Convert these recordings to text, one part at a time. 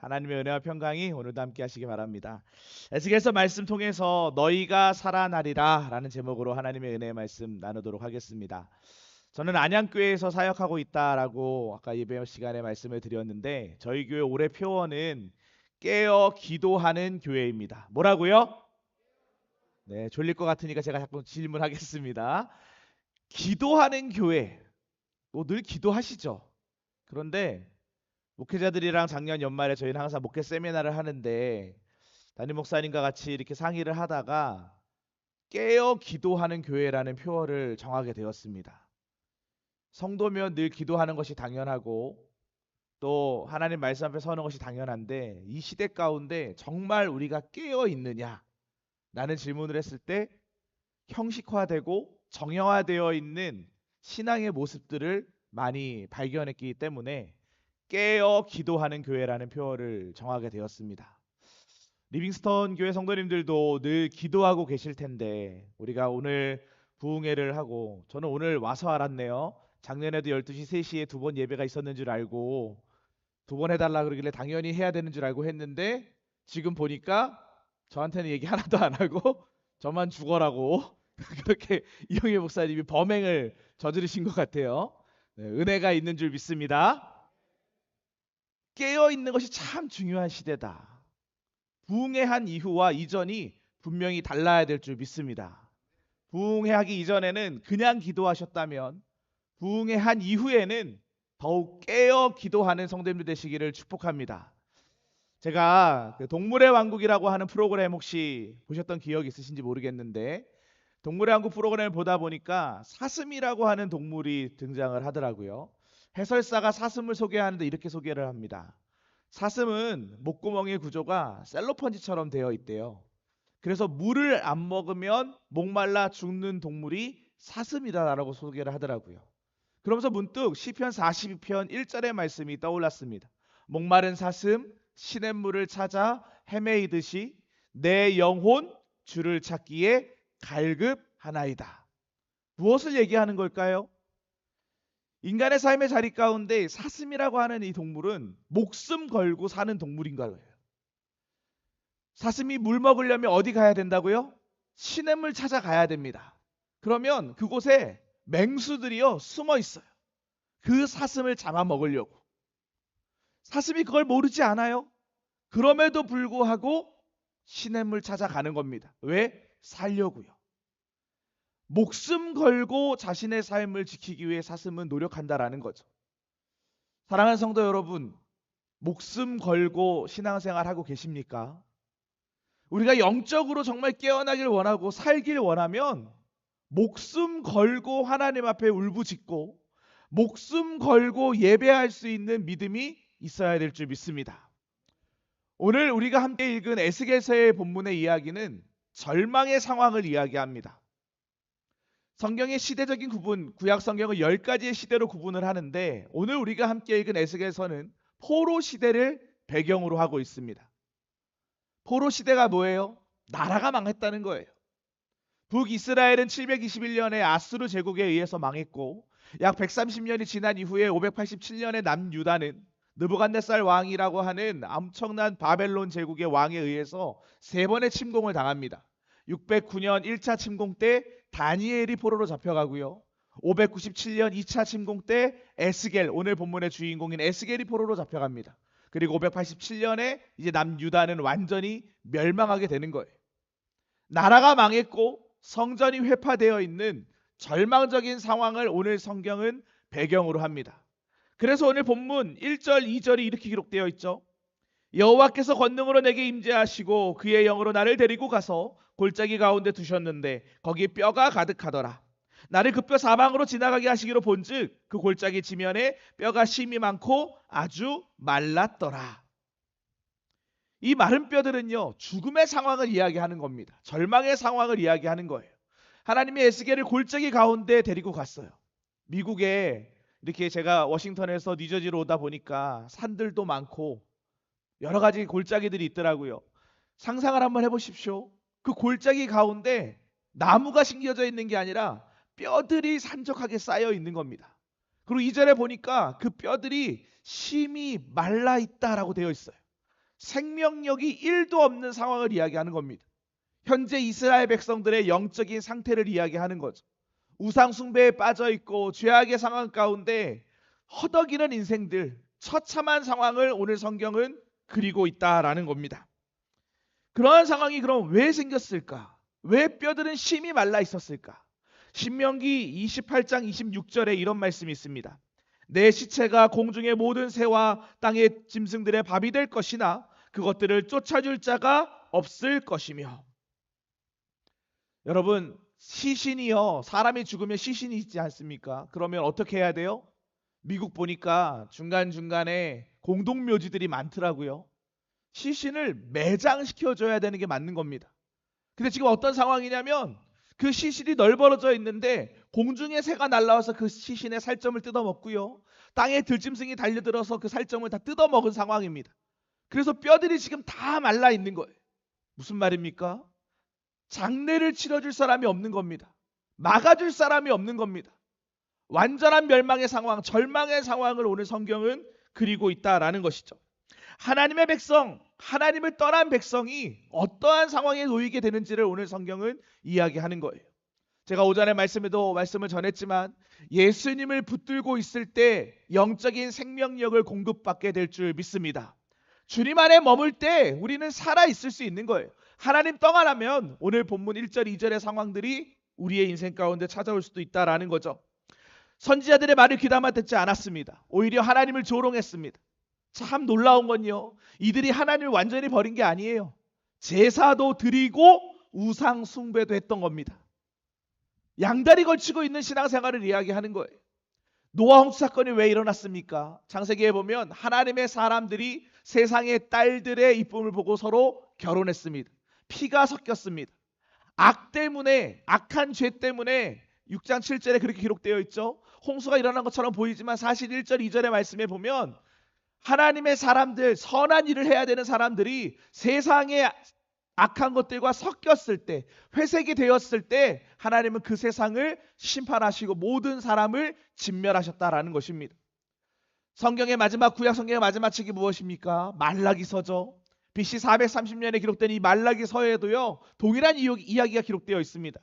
하나님의 은혜와 평강이 오늘도 함께 하시기 바랍니다. 에스겔서 말씀 통해서 너희가 살아나리라 라는 제목으로 하나님의 은혜의 말씀 나누도록 하겠습니다. 저는 안양교회에서 사역하고 있다라고 아까 예배 시간에 말씀을 드렸는데 저희 교회 올해 표어는 깨어 기도하는 교회입니다. 뭐라고요? 네, 졸릴 것 같으니까 제가 자꾸 질문하겠습니다. 기도하는 교회. 뭐 늘 기도하시죠? 그런데 목회자들이랑 작년 연말에 저희는 항상 목회 세미나를 하는데 담임 목사님과 같이 이렇게 상의를 하다가 깨어 기도하는 교회라는 표어를 정하게 되었습니다. 성도면 늘 기도하는 것이 당연하고 또 하나님 말씀 앞에 서는 것이 당연한데 이 시대 가운데 정말 우리가 깨어 있느냐? 라는 질문을 했을 때 형식화되고 정형화되어 있는 신앙의 모습들을 많이 발견했기 때문에 깨어 기도하는 교회라는 표어를 정하게 되었습니다. 리빙스턴 교회 성도님들도 늘 기도하고 계실 텐데 우리가 오늘 부흥회를 하고 저는 오늘 와서 알았네요. 작년에도 12시 3시에 두 번 예배가 있었는 줄 알고 두 번 해달라 그러길래 당연히 해야 되는 줄 알고 했는데 지금 보니까 저한테는 얘기 하나도 안 하고 저만 죽어라고 그렇게 이영애 목사님이 범행을 저지르신 것 같아요. 네, 은혜가 있는 줄 믿습니다. 깨어 있는 것이 참 중요한 시대다. 부흥회한 이후와 이전이 분명히 달라야 될 줄 믿습니다. 부흥회하기 이전에는 그냥 기도하셨다면 부흥회한 이후에는 더욱 깨어 기도하는 성도님들 되시기를 축복합니다. 제가 그 동물의 왕국이라고 하는 프로그램 혹시 보셨던 기억 있으신지 모르겠는데 동물의 왕국 프로그램을 보다 보니까 사슴이라고 하는 동물이 등장을 하더라고요. 해설사가 사슴을 소개하는데 이렇게 소개를 합니다. 사슴은 목구멍의 구조가 셀로펀지처럼 되어 있대요. 그래서 물을 안 먹으면 목말라 죽는 동물이 사슴이다라고 소개를 하더라고요. 그러면서 문득 시편 42편 1절의 말씀이 떠올랐습니다. 목마른 사슴 시냇물을 찾아 헤매이듯이 내 영혼 주를 찾기에 갈급하나이다. 무엇을 얘기하는 걸까요? 인간의 삶의 자리 가운데 사슴이라고 하는 이 동물은 목숨 걸고 사는 동물인 거예요. 사슴이 물 먹으려면 어디 가야 된다고요? 시냇물 찾아가야 됩니다. 그러면 그곳에 맹수들이요 숨어 있어요. 그 사슴을 잡아먹으려고. 사슴이 그걸 모르지 않아요? 그럼에도 불구하고 시냇물 찾아가는 겁니다. 왜? 살려고요. 목숨 걸고 자신의 삶을 지키기 위해 사슴은 노력한다라는 거죠. 사랑하는 성도 여러분, 목숨 걸고 신앙생활 하고 계십니까? 우리가 영적으로 정말 깨어나길 원하고 살길 원하면 목숨 걸고 하나님 앞에 울부짖고 목숨 걸고 예배할 수 있는 믿음이 있어야 될 줄 믿습니다. 오늘 우리가 함께 읽은 에스겔서의 본문의 이야기는 절망의 상황을 이야기합니다. 성경의 시대적인 구분, 구약 성경을 10가지의 시대로 구분을 하는데 오늘 우리가 함께 읽은 에스겔서는 포로 시대를 배경으로 하고 있습니다. 포로 시대가 뭐예요? 나라가 망했다는 거예요. 북이스라엘은 721년에 아수르 제국에 의해서 망했고 약 130년이 지난 이후에 587년에 남유다는 느부갓네살 왕이라고 하는 엄청난 바벨론 제국의 왕에 의해서 세 번의 침공을 당합니다. 609년 1차 침공 때 다니엘이 포로로 잡혀가고요. 597년 2차 침공 때 에스겔 오늘 본문의 주인공인 에스겔이 포로로 잡혀갑니다. 그리고 587년에 이제 남유다는 완전히 멸망하게 되는 거예요. 나라가 망했고 성전이 회파되어 있는 절망적인 상황을 오늘 성경은 배경으로 합니다. 그래서 오늘 본문 1절, 2절이 이렇게 기록되어 있죠. 여호와께서 권능으로 내게 임재하시고 그의 영으로 나를 데리고 가서 골짜기 가운데 두셨는데 거기 뼈가 가득하더라. 나를 그 뼈 사방으로 지나가게 하시기로 본즉 그 골짜기 지면에 뼈가 심이 많고 아주 말랐더라. 이 마른 뼈들은요 죽음의 상황을 이야기하는 겁니다. 절망의 상황을 이야기하는 거예요. 하나님이 에스겔을 골짜기 가운데 데리고 갔어요. 미국에 이렇게 제가 워싱턴에서 뉴저지로 오다 보니까 산들도 많고 여러 가지 골짜기들이 있더라고요. 상상을 한번 해보십시오. 그 골짜기 가운데 나무가 심겨져 있는 게 아니라 뼈들이 산적하게 쌓여 있는 겁니다. 그리고 이전에 보니까 그 뼈들이 심이 말라 있다라고 되어 있어요. 생명력이 1도 없는 상황을 이야기하는 겁니다. 현재 이스라엘 백성들의 영적인 상태를 이야기하는 거죠. 우상 숭배에 빠져 있고 죄악의 상황 가운데 허덕이는 인생들, 처참한 상황을 오늘 성경은 그리고 있다라는 겁니다. 그러한 상황이 그럼 왜 생겼을까? 왜 뼈들은 심이 말라 있었을까? 신명기 28장 26절에 이런 말씀이 있습니다. 내 시체가 공중의 모든 새와 땅의 짐승들의 밥이 될 것이나 그것들을 쫓아줄 자가 없을 것이며 여러분 시신이요 사람이 죽으면 시신이 있지 않습니까? 그러면 어떻게 해야 돼요? 미국 보니까 중간중간에 공동묘지들이 많더라고요. 시신을 매장시켜줘야 되는 게 맞는 겁니다. 근데 지금 어떤 상황이냐면 그 시신이 널브러져 있는데 공중에 새가 날라와서 그 시신의 살점을 뜯어먹고요. 땅에 들짐승이 달려들어서 그 살점을 다 뜯어먹은 상황입니다. 그래서 뼈들이 지금 다 말라 있는 거예요. 무슨 말입니까? 장례를 치러줄 사람이 없는 겁니다. 막아줄 사람이 없는 겁니다. 완전한 멸망의 상황, 절망의 상황을 오늘 성경은 그리고 있다라는 것이죠. 하나님의 백성, 하나님을 떠난 백성이 어떠한 상황에 놓이게 되는지를 오늘 성경은 이야기하는 거예요. 제가 오전에 말씀에도 말씀을 전했지만 예수님을 붙들고 있을 때 영적인 생명력을 공급받게 될 줄 믿습니다. 주님 안에 머물 때 우리는 살아 있을 수 있는 거예요. 하나님 떠나라면 오늘 본문 1절, 2절의 상황들이 우리의 인생 가운데 찾아올 수도 있다라는 거죠. 선지자들의 말을 귀담아 듣지 않았습니다. 오히려 하나님을 조롱했습니다. 참 놀라운 건요. 이들이 하나님을 완전히 버린 게 아니에요. 제사도 드리고 우상 숭배도 했던 겁니다. 양다리 걸치고 있는 신앙생활을 이야기하는 거예요. 노아 홍수 사건이 왜 일어났습니까? 창세기에 보면 하나님의 사람들이 세상의 딸들의 이쁨을 보고 서로 결혼했습니다. 피가 섞였습니다. 악 때문에 악한 죄 때문에 6장 7절에 그렇게 기록되어 있죠. 홍수가 일어난 것처럼 보이지만 사실 1절 2절의 말씀에 보면 하나님의 사람들 선한 일을 해야 되는 사람들이 세상의 악한 것들과 섞였을 때 회색이 되었을 때 하나님은 그 세상을 심판하시고 모든 사람을 진멸하셨다라는 것입니다. 성경의 마지막 구약 성경의 마지막 책이 무엇입니까? 말라기 서죠. BC 430년에 기록된 이 말라기 서에도요. 동일한 이야기가 기록되어 있습니다.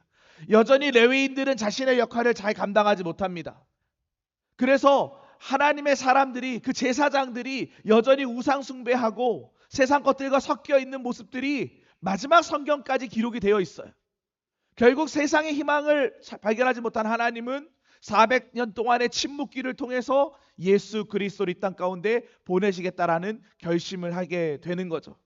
여전히 레위인들은 자신의 역할을 잘 감당하지 못합니다. 그래서 하나님의 사람들이 그 제사장들이 여전히 우상 숭배하고 세상 것들과 섞여 있는 모습들이 마지막 성경까지 기록이 되어 있어요. 결국 세상의 희망을 발견하지 못한 하나님은 400년 동안의 침묵기를 통해서 예수 그리스도를 이 땅 가운데 보내시겠다라는 결심을 하게 되는 거죠.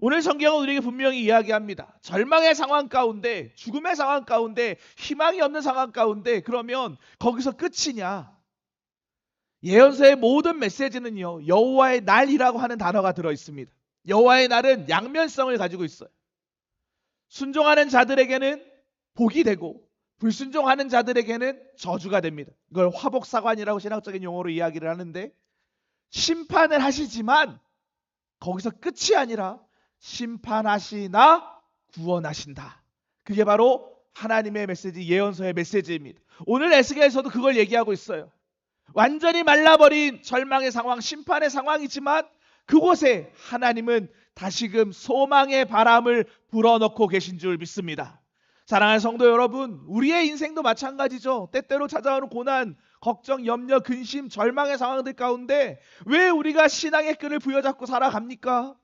오늘 성경은 우리에게 분명히 이야기합니다. 절망의 상황 가운데, 죽음의 상황 가운데, 희망이 없는 상황 가운데, 그러면 거기서 끝이냐? 예언서의 모든 메시지는요, 여호와의 날이라고 하는 단어가 들어 있습니다. 여호와의 날은 양면성을 가지고 있어요. 순종하는 자들에게는 복이 되고 불순종하는 자들에게는 저주가 됩니다. 이걸 화복사관이라고 신학적인 용어로 이야기를 하는데 심판을 하시지만 거기서 끝이 아니라 심판하시나 구원하신다. 그게 바로 하나님의 메시지 예언서의 메시지입니다. 오늘 에스겔에서도 그걸 얘기하고 있어요. 완전히 말라버린 절망의 상황, 심판의 상황이지만 그곳에 하나님은 다시금 소망의 바람을 불어넣고 계신 줄 믿습니다. 사랑하는 성도 여러분, 우리의 인생도 마찬가지죠. 때때로 찾아오는 고난, 걱정, 염려, 근심, 절망의 상황들 가운데 왜 우리가 신앙의 끈을 부여잡고 살아갑니까?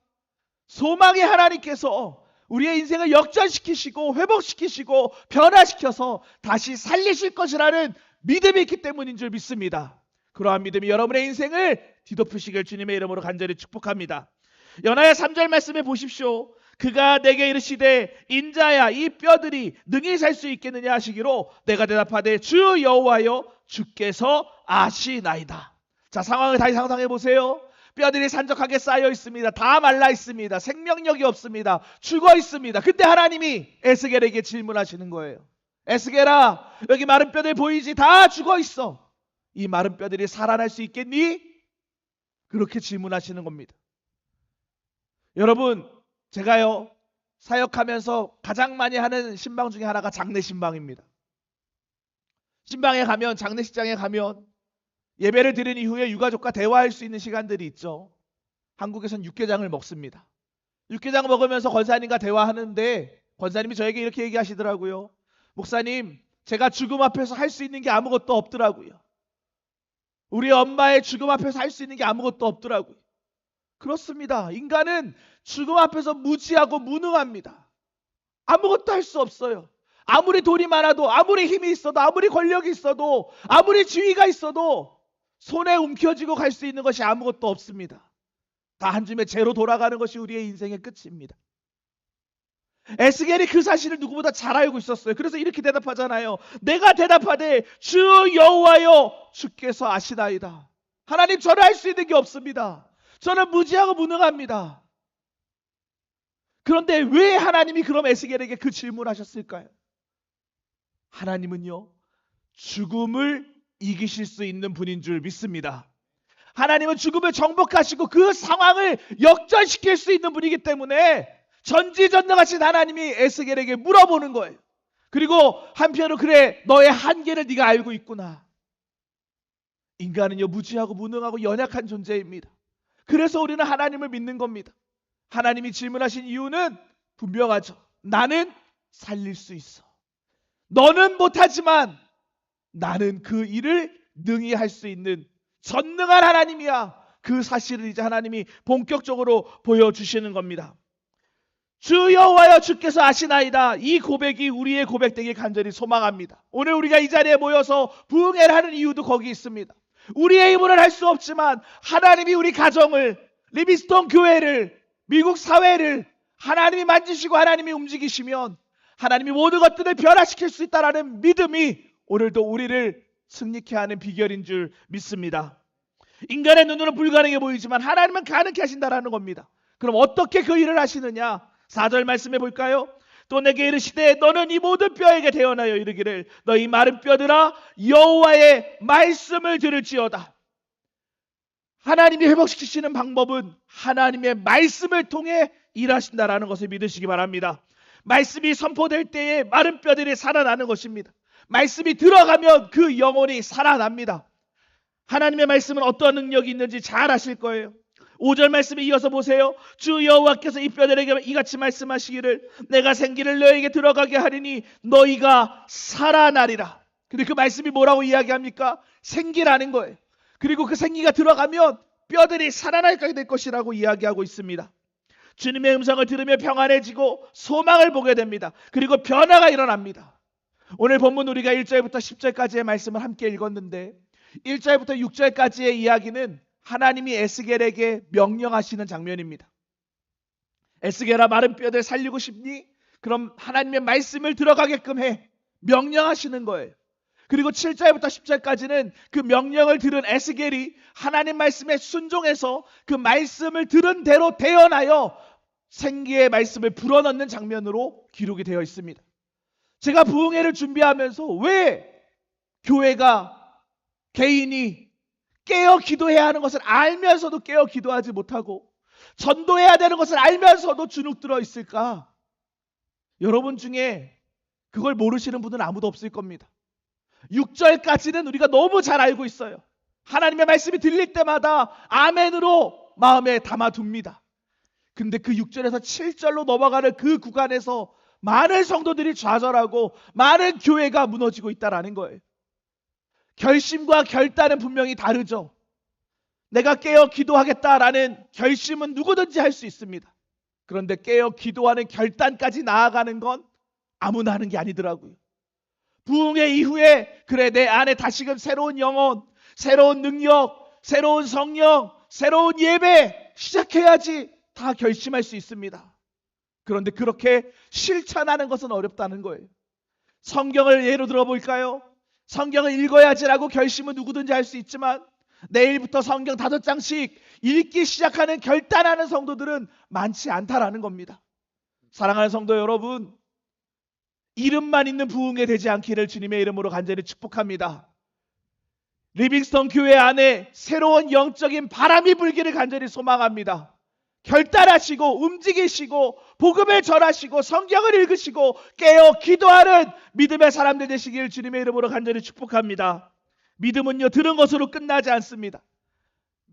소망의 하나님께서 우리의 인생을 역전시키시고 회복시키시고 변화시켜서 다시 살리실 것이라는 믿음이 있기 때문인 줄 믿습니다. 그러한 믿음이 여러분의 인생을 뒤덮으시길 주님의 이름으로 간절히 축복합니다. 연하의 3절 말씀에 보십시오. 그가 내게 이르시되 인자야 이 뼈들이 능히 살 수 있겠느냐 하시기로 내가 대답하되 주 여호와여 주께서 아시나이다. 자 상황을 다시 상상해 보세요. 뼈들이 산적하게 쌓여 있습니다. 다 말라 있습니다. 생명력이 없습니다. 죽어 있습니다. 근데 하나님이 에스겔에게 질문하시는 거예요. 에스겔아 여기 마른 뼈들 보이지? 다 죽어 있어. 이 마른 뼈들이 살아날 수 있겠니? 그렇게 질문하시는 겁니다. 여러분, 제가요, 사역하면서 가장 많이 하는 신방 중에 하나가 장례 신방입니다. 신방에 가면, 장례식장에 가면, 예배를 드린 이후에 유가족과 대화할 수 있는 시간들이 있죠. 한국에선 육개장을 먹습니다. 육개장 먹으면서 권사님과 대화하는데 권사님이 저에게 이렇게 얘기하시더라고요. 목사님, 제가 죽음 앞에서 할 수 있는 게 아무것도 없더라고요. 우리 엄마의 죽음 앞에서 할 수 있는 게 아무것도 없더라고요. 그렇습니다. 인간은 죽음 앞에서 무지하고 무능합니다. 아무것도 할 수 없어요. 아무리 돈이 많아도, 아무리 힘이 있어도, 아무리 권력이 있어도, 아무리 지위가 있어도 손에 움켜쥐고 갈 수 있는 것이 아무것도 없습니다. 다 한 줌에 제로 돌아가는 것이 우리의 인생의 끝입니다. 에스겔이 그 사실을 누구보다 잘 알고 있었어요. 그래서 이렇게 대답하잖아요. 내가 대답하되 주 여호와여 주께서 아시나이다. 하나님 저를 할 수 있는 게 없습니다. 저는 무지하고 무능합니다. 그런데 왜 하나님이 그럼 에스겔에게 그 질문을 하셨을까요? 하나님은요, 죽음을 이기실 수 있는 분인 줄 믿습니다. 하나님은 죽음을 정복하시고 그 상황을 역전시킬 수 있는 분이기 때문에 전지전능하신 하나님이 에스겔에게 물어보는 거예요. 그리고 한편으로 그래 너의 한계를 네가 알고 있구나. 인간은요 무지하고 무능하고 연약한 존재입니다. 그래서 우리는 하나님을 믿는 겁니다. 하나님이 질문하신 이유는 분명하죠. 나는 살릴 수 있어. 너는 못하지만 나는 그 일을 능히 할 수 있는 전능한 하나님이야. 그 사실을 이제 하나님이 본격적으로 보여주시는 겁니다. 주 여호와여 주께서 아시나이다. 이 고백이 우리의 고백되길 간절히 소망합니다. 오늘 우리가 이 자리에 모여서 부흥회를 하는 이유도 거기 있습니다. 우리의 힘으로는 할 수 없지만 하나님이 우리 가정을 리비스톤 교회를 미국 사회를 하나님이 만지시고 하나님이 움직이시면 하나님이 모든 것들을 변화시킬 수 있다라는 믿음이 오늘도 우리를 승리케 하는 비결인 줄 믿습니다. 인간의 눈으로 불가능해 보이지만 하나님은 가능케 하신다라는 겁니다. 그럼 어떻게 그 일을 하시느냐? 4절 말씀해 볼까요? 또 내게 이르시되 너는 이 모든 뼈에게 대언하여 이르기를 너희 마른 뼈들아 여호와의 말씀을 들을지어다. 하나님이 회복시키시는 방법은 하나님의 말씀을 통해 일하신다라는 것을 믿으시기 바랍니다. 말씀이 선포될 때에 마른 뼈들이 살아나는 것입니다. 말씀이 들어가면 그 영혼이 살아납니다. 하나님의 말씀은 어떤 능력이 있는지 잘 아실 거예요. 5절 말씀에 이어서 보세요. 주 여호와께서 이 뼈들에게 이같이 말씀하시기를 내가 생기를 너에게 들어가게 하리니 너희가 살아나리라. 근데 그 말씀이 뭐라고 이야기합니까? 생기라는 거예요. 그리고 그 생기가 들어가면 뼈들이 살아나게 될 것이라고 이야기하고 있습니다. 주님의 음성을 들으며 평안해지고 소망을 보게 됩니다. 그리고 변화가 일어납니다. 오늘 본문 우리가 1절부터 10절까지의 말씀을 함께 읽었는데 1절부터 6절까지의 이야기는 하나님이 에스겔에게 명령하시는 장면입니다. 에스겔아 마른 뼈들 살리고 싶니? 그럼 하나님의 말씀을 들어가게끔 해. 명령하시는 거예요. 그리고 7절부터 10절까지는 그 명령을 들은 에스겔이 하나님 말씀에 순종해서 그 말씀을 들은 대로 대언하여 생기의 말씀을 불어넣는 장면으로 기록이 되어 있습니다. 제가 부흥회를 준비하면서 왜 교회가 개인이 깨어 기도해야 하는 것을 알면서도 깨어 기도하지 못하고 전도해야 되는 것을 알면서도 주눅 들어 있을까? 여러분 중에 그걸 모르시는 분은 아무도 없을 겁니다. 6절까지는 우리가 너무 잘 알고 있어요. 하나님의 말씀이 들릴 때마다 아멘으로 마음에 담아둡니다. 근데 그 6절에서 7절로 넘어가는 그 구간에서 많은 성도들이 좌절하고 많은 교회가 무너지고 있다라는 거예요. 결심과 결단은 분명히 다르죠. 내가 깨어 기도하겠다라는 결심은 누구든지 할 수 있습니다. 그런데 깨어 기도하는 결단까지 나아가는 건 아무나 하는 게 아니더라고요. 부흥의 이후에 그래 내 안에 다시금 새로운 영혼, 새로운 능력, 새로운 성령, 새로운 예배 시작해야지 다 결심할 수 있습니다. 그런데 그렇게 실천하는 것은 어렵다는 거예요. 성경을 예로 들어 볼까요? 성경을 읽어야지라고 결심은 누구든지 할 수 있지만 내일부터 성경 다섯 장씩 읽기 시작하는 결단하는 성도들은 많지 않다라는 겁니다. 사랑하는 성도 여러분, 이름만 있는 부흥에 되지 않기를 주님의 이름으로 간절히 축복합니다. 리빙스턴 교회 안에 새로운 영적인 바람이 불기를 간절히 소망합니다. 결단하시고 움직이시고 복음을 전하시고 성경을 읽으시고 깨어 기도하는 믿음의 사람들 되시길 주님의 이름으로 간절히 축복합니다. 믿음은요 들은 것으로 끝나지 않습니다.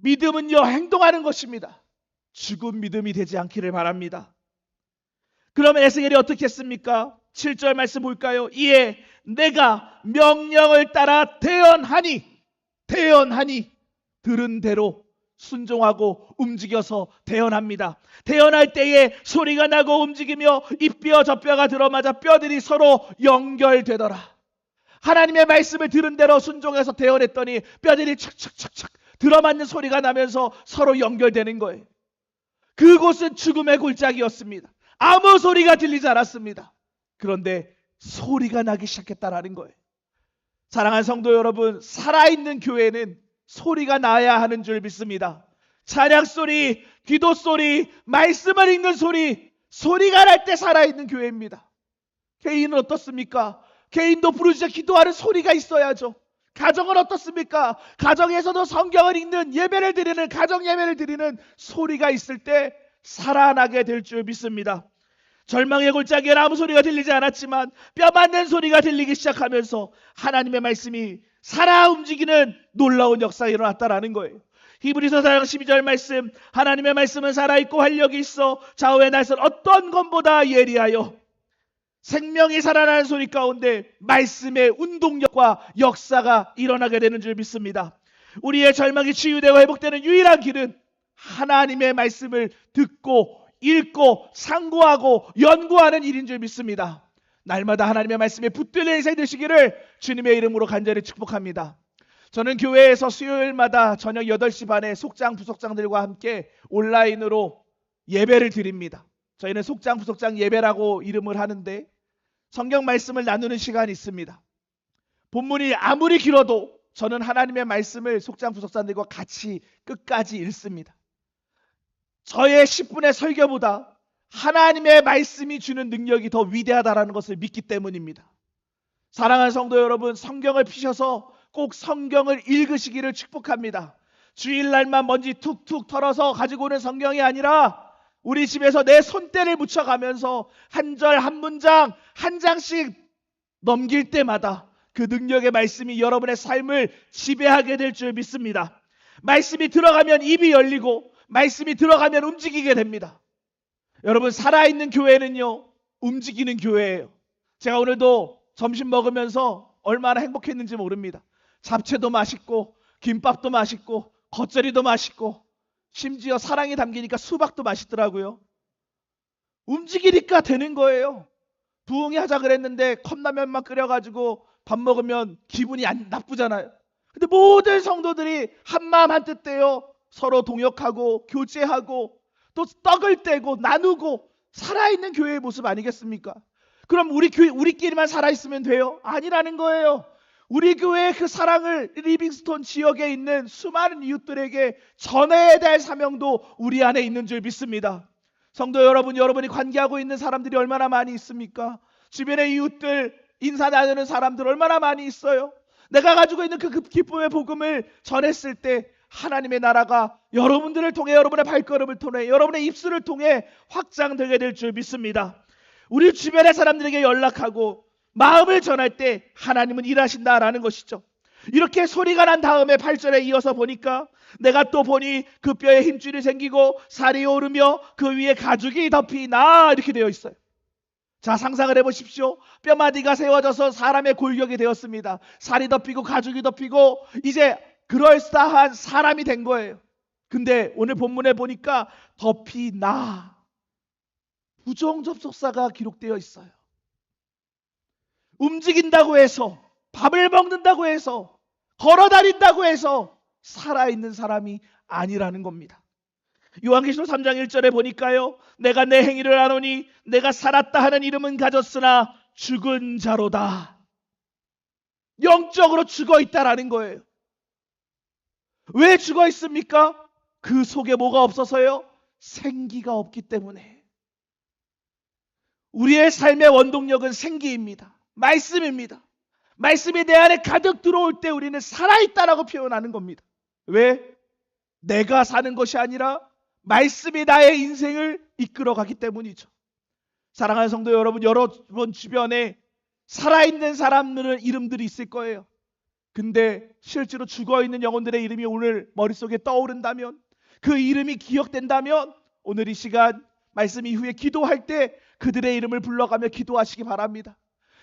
믿음은요 행동하는 것입니다. 죽은 믿음이 되지 않기를 바랍니다. 그러면 에스겔이 어떻게 했습니까? 7절 말씀 볼까요? 이에 내가 명령을 따라 대언하니 대언하니 들은 대로 순종하고 움직여서 대언합니다. 대언할 때에 소리가 나고 움직이며 이 뼈 저 뼈가 들어맞아 뼈들이 서로 연결되더라. 하나님의 말씀을 들은 대로 순종해서 대언했더니 뼈들이 착착착착 들어맞는 소리가 나면서 서로 연결되는 거예요. 그곳은 죽음의 골짜기였습니다. 아무 소리가 들리지 않았습니다. 그런데 소리가 나기 시작했다라는 거예요. 사랑하는 성도 여러분, 살아있는 교회는 소리가 나야 하는 줄 믿습니다. 찬양 소리, 기도 소리, 말씀을 읽는 소리, 소리가 날 때 살아있는 교회입니다. 개인은 어떻습니까? 개인도 부르짖어 기도하는 소리가 있어야죠. 가정은 어떻습니까? 가정에서도 성경을 읽는 예배를 드리는 가정 예배를 드리는 소리가 있을 때 살아나게 될 줄 믿습니다. 절망의 골짜기에 아무 소리가 들리지 않았지만 뼈 맞는 소리가 들리기 시작하면서 하나님의 말씀이 살아 움직이는 놀라운 역사가 일어났다라는 거예요. 히브리서 4장 12절 말씀 하나님의 말씀은 살아있고 활력이 있어 좌우의 날선 어떤 것보다 예리하여 생명이 살아나는 소리 가운데 말씀의 운동력과 역사가 일어나게 되는 줄 믿습니다. 우리의 절망이 치유되고 회복되는 유일한 길은 하나님의 말씀을 듣고 읽고 상고하고 연구하는 일인 줄 믿습니다. 날마다 하나님의 말씀에 붙들려 인생 되시기를 주님의 이름으로 간절히 축복합니다. 저는 교회에서 수요일마다 저녁 8시 반에 속장 부속장들과 함께 온라인으로 예배를 드립니다. 저희는 속장 부속장 예배라고 이름을 하는데 성경 말씀을 나누는 시간이 있습니다. 본문이 아무리 길어도 저는 하나님의 말씀을 속장 부속장들과 같이 끝까지 읽습니다. 저의 10분의 설교보다 하나님의 말씀이 주는 능력이 더 위대하다라는 것을 믿기 때문입니다. 사랑하는 성도 여러분, 성경을 피셔서 꼭 성경을 읽으시기를 축복합니다. 주일날만 먼지 툭툭 털어서 가지고 오는 성경이 아니라 우리 집에서 내 손때를 묻혀가면서 한 절 한 문장 한 장씩 넘길 때마다 그 능력의 말씀이 여러분의 삶을 지배하게 될 줄 믿습니다. 말씀이 들어가면 입이 열리고 말씀이 들어가면 움직이게 됩니다. 여러분 살아있는 교회는요 움직이는 교회예요. 제가 오늘도 점심 먹으면서 얼마나 행복했는지 모릅니다. 잡채도 맛있고 김밥도 맛있고 겉절이도 맛있고 심지어 사랑이 담기니까 수박도 맛있더라고요. 움직이니까 되는 거예요. 부흥이 하자 그랬는데 컵라면만 끓여가지고 밥 먹으면 기분이 안 나쁘잖아요. 근데 모든 성도들이 한마음 한뜻대요. 서로 동역하고 교제하고 또 떡을 떼고 나누고 살아있는 교회의 모습 아니겠습니까? 그럼 우리 교회 우리끼리만 살아있으면 돼요? 아니라는 거예요. 우리 교회의 그 사랑을 리빙스톤 지역에 있는 수많은 이웃들에게 전해야 될 사명도 우리 안에 있는 줄 믿습니다. 성도 여러분, 여러분이 관계하고 있는 사람들이 얼마나 많이 있습니까? 주변의 이웃들, 인사 나누는 사람들 얼마나 많이 있어요? 내가 가지고 있는 그 기쁨의 복음을 전했을 때 하나님의 나라가 여러분들을 통해 여러분의 발걸음을 통해 여러분의 입술을 통해 확장되게 될 줄 믿습니다. 우리 주변의 사람들에게 연락하고 마음을 전할 때 하나님은 일하신다라는 것이죠. 이렇게 소리가 난 다음에 8절에 이어서 보니까 내가 또 보니 그 뼈에 힘줄이 생기고 살이 오르며 그 위에 가죽이 덮이나 이렇게 되어 있어요. 자 상상을 해보십시오. 뼈마디가 세워져서 사람의 골격이 되었습니다. 살이 덮이고 가죽이 덮이고 이제 그럴싸한 사람이 된 거예요. 근데 오늘 본문에 보니까 덮이 나 부정 접속사가 기록되어 있어요. 움직인다고 해서 밥을 먹는다고 해서 걸어 다닌다고 해서 살아있는 사람이 아니라는 겁니다. 요한계시록 3장 1절에 보니까요. 내가 내 행위를 아노니 내가 살았다 하는 이름은 가졌으나 죽은 자로다. 영적으로 죽어 있다라는 거예요. 왜 죽어 있습니까? 그 속에 뭐가 없어서요? 생기가 없기 때문에. 우리의 삶의 원동력은 생기입니다. 말씀입니다. 말씀이 내 안에 가득 들어올 때 우리는 살아있다라고 표현하는 겁니다. 왜? 내가 사는 것이 아니라 말씀이 나의 인생을 이끌어가기 때문이죠. 사랑하는 성도 여러분, 여러분 주변에 살아있는 사람들은 이름들이 있을 거예요. 근데 실제로 죽어 있는 영혼들의 이름이 오늘 머릿속에 떠오른다면 그 이름이 기억된다면 오늘 이 시간 말씀 이후에 기도할 때 그들의 이름을 불러가며 기도하시기 바랍니다.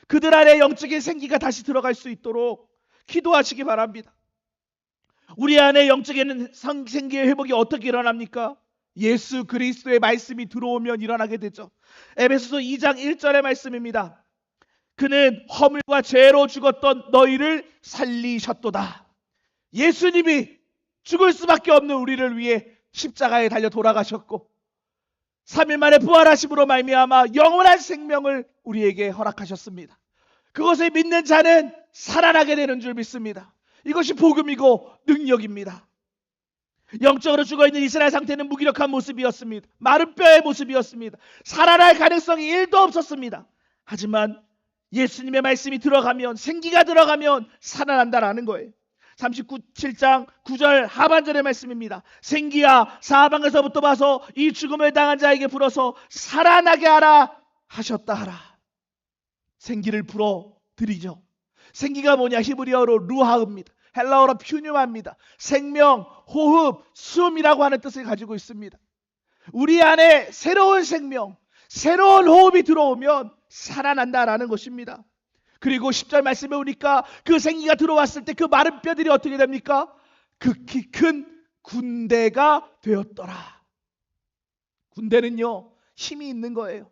그들 안에 영적인 생기가 다시 들어갈 수 있도록 기도하시기 바랍니다. 우리 안에 영적인 성- 생기의 회복이 어떻게 일어납니까? 예수 그리스도의 말씀이 들어오면 일어나게 되죠. 에베소서 2장 1절의 말씀입니다. 그는 허물과 죄로 죽었던 너희를 살리셨도다. 예수님이 죽을 수밖에 없는 우리를 위해 십자가에 달려 돌아가셨고 3일 만에 부활하심으로 말미암아 영원한 생명을 우리에게 허락하셨습니다. 그것을 믿는 자는 살아나게 되는 줄 믿습니다. 이것이 복음이고 능력입니다. 영적으로 죽어 있는 이스라엘 상태는 무기력한 모습이었습니다. 마른 뼈의 모습이었습니다. 살아날 가능성이 1도 없었습니다. 하지만 예수님의 말씀이 들어가면 생기가 들어가면 살아난다라는 거예요. 39, 7장 9절 하반절의 말씀입니다. 생기야 사방에서부터 봐서 이 죽음을 당한 자에게 불어서 살아나게 하라 하셨다 하라. 생기를 불어 드리죠. 생기가 뭐냐 히브리어로 루하입니다. 헬라어로 퓨뉴마입니다. 생명, 호흡, 숨이라고 하는 뜻을 가지고 있습니다. 우리 안에 새로운 생명, 새로운 호흡이 들어오면 살아난다라는 것입니다. 그리고 10절 말씀에 오니까 그 생기가 들어왔을 때 그 마른 뼈들이 어떻게 됩니까? 극히 큰 군대가 되었더라. 군대는요, 힘이 있는 거예요.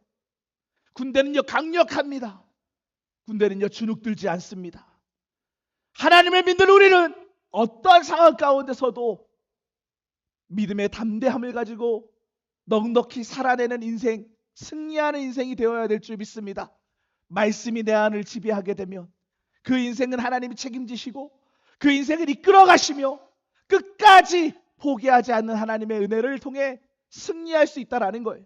군대는요, 강력합니다. 군대는요, 주눅들지 않습니다. 하나님을 믿는 우리는 어떠한 상황 가운데서도 믿음의 담대함을 가지고 넉넉히 살아내는 인생, 승리하는 인생이 되어야 될 줄 믿습니다. 말씀이 내 안을 지배하게 되면 그 인생은 하나님이 책임지시고 그 인생을 이끌어 가시며 끝까지 포기하지 않는 하나님의 은혜를 통해 승리할 수 있다라는 거예요.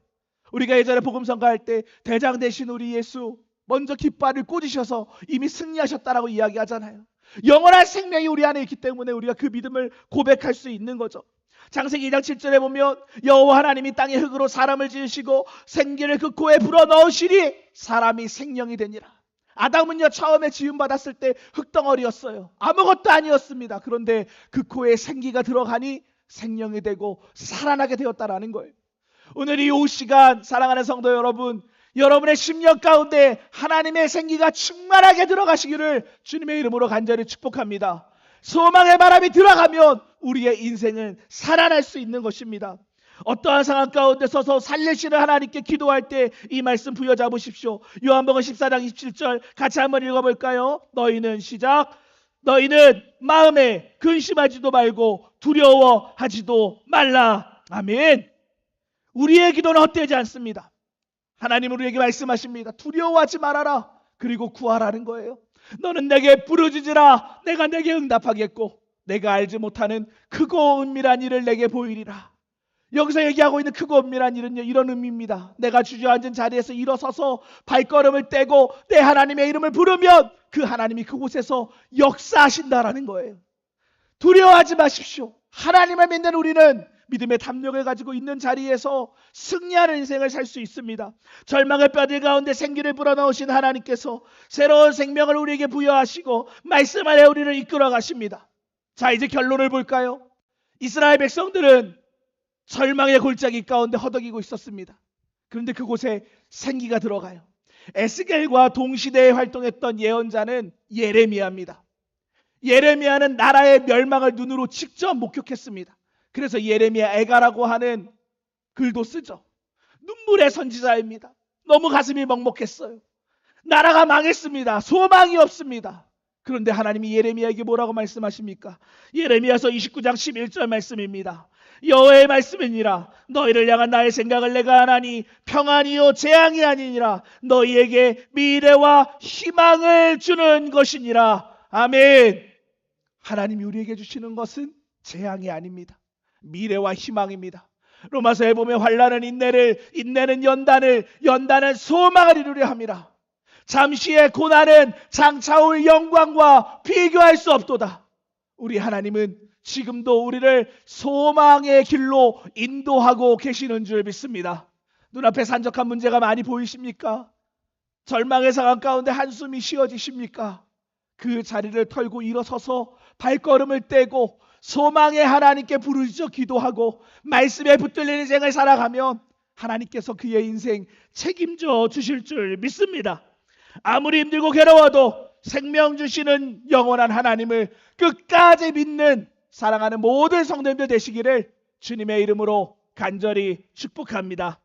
우리가 예전에 복음 선가할 때 대장 되신 우리 예수 먼저 깃발을 꽂으셔서 이미 승리하셨다라고 이야기하잖아요. 영원한 생명이 우리 안에 있기 때문에 우리가 그 믿음을 고백할 수 있는 거죠. 장세기 2장 7절에 보면 여호와 하나님이 땅의 흙으로 사람을 지으시고 생기를 그 코에 불어 넣으시니 사람이 생명이 되니라. 아담은요 처음에 지음 받았을 때 흙덩어리였어요. 아무것도 아니었습니다. 그런데 그 코에 생기가 들어가니 생명이 되고 살아나게 되었다라는 거예요. 오늘 이 오후 시간 사랑하는 성도 여러분, 여러분의 심령 가운데 하나님의 생기가 충만하게 들어가시기를 주님의 이름으로 간절히 축복합니다. 소망의 바람이 들어가면 우리의 인생은 살아날 수 있는 것입니다. 어떠한 상황 가운데 서서 살리시는 하나님께 기도할 때 이 말씀 부여잡으십시오. 요한복음 14장 27절 같이 한번 읽어볼까요? 너희는 시작. 너희는 마음에 근심하지도 말고 두려워하지도 말라. 아멘. 우리의 기도는 헛되지 않습니다. 하나님은 우리에게 말씀하십니다. 두려워하지 말아라. 그리고 구하라는 거예요. 너는 내게 부르짖으라. 내가 내게 응답하겠고 내가 알지 못하는 크고 은밀한 일을 내게 보이리라. 여기서 얘기하고 있는 크고 은밀한 일은요 이런 의미입니다. 내가 주저앉은 자리에서 일어서서 발걸음을 떼고 내 하나님의 이름을 부르면 그 하나님이 그곳에서 역사하신다라는 거예요. 두려워하지 마십시오. 하나님을 믿는 우리는 믿음의 담력을 가지고 있는 자리에서 승리하는 인생을 살 수 있습니다. 절망의 뼈들 가운데 생기를 불어넣으신 하나님께서 새로운 생명을 우리에게 부여하시고 말씀 안에 우리를 이끌어 가십니다. 자, 이제 결론을 볼까요? 이스라엘 백성들은 절망의 골짜기 가운데 허덕이고 있었습니다. 그런데 그곳에 생기가 들어가요. 에스겔과 동시대에 활동했던 예언자는 예레미야입니다. 예레미야는 나라의 멸망을 눈으로 직접 목격했습니다. 그래서 예레미야 애가라고 하는 글도 쓰죠. 눈물의 선지자입니다. 너무 가슴이 먹먹했어요. 나라가 망했습니다. 소망이 없습니다. 그런데 하나님이 예레미야에게 뭐라고 말씀하십니까? 예레미야서 29장 11절 말씀입니다. 여호와의 말씀이니라. 너희를 향한 나의 생각을 내가 하나니 평안이요 재앙이 아니니라. 너희에게 미래와 희망을 주는 것이니라. 아멘. 하나님이 우리에게 주시는 것은 재앙이 아닙니다. 미래와 희망입니다. 로마서에 보면 환란은 인내를 인내는 연단을 연단은 소망을 이루려 함이라 잠시의 고난은 장차올 영광과 비교할 수 없도다 우리 하나님은 지금도 우리를 소망의 길로 인도하고 계시는 줄 믿습니다. 눈앞에 산적한 문제가 많이 보이십니까? 절망의 상황 가운데 한숨이 쉬어지십니까? 그 자리를 털고 일어서서 발걸음을 떼고 소망의 하나님께 부르짖어 기도하고 말씀에 붙들리는 인생을 살아가면 하나님께서 그의 인생 책임져 주실 줄 믿습니다. 아무리 힘들고 괴로워도 생명 주시는 영원한 하나님을 끝까지 믿는 사랑하는 모든 성도님들 되시기를 주님의 이름으로 간절히 축복합니다.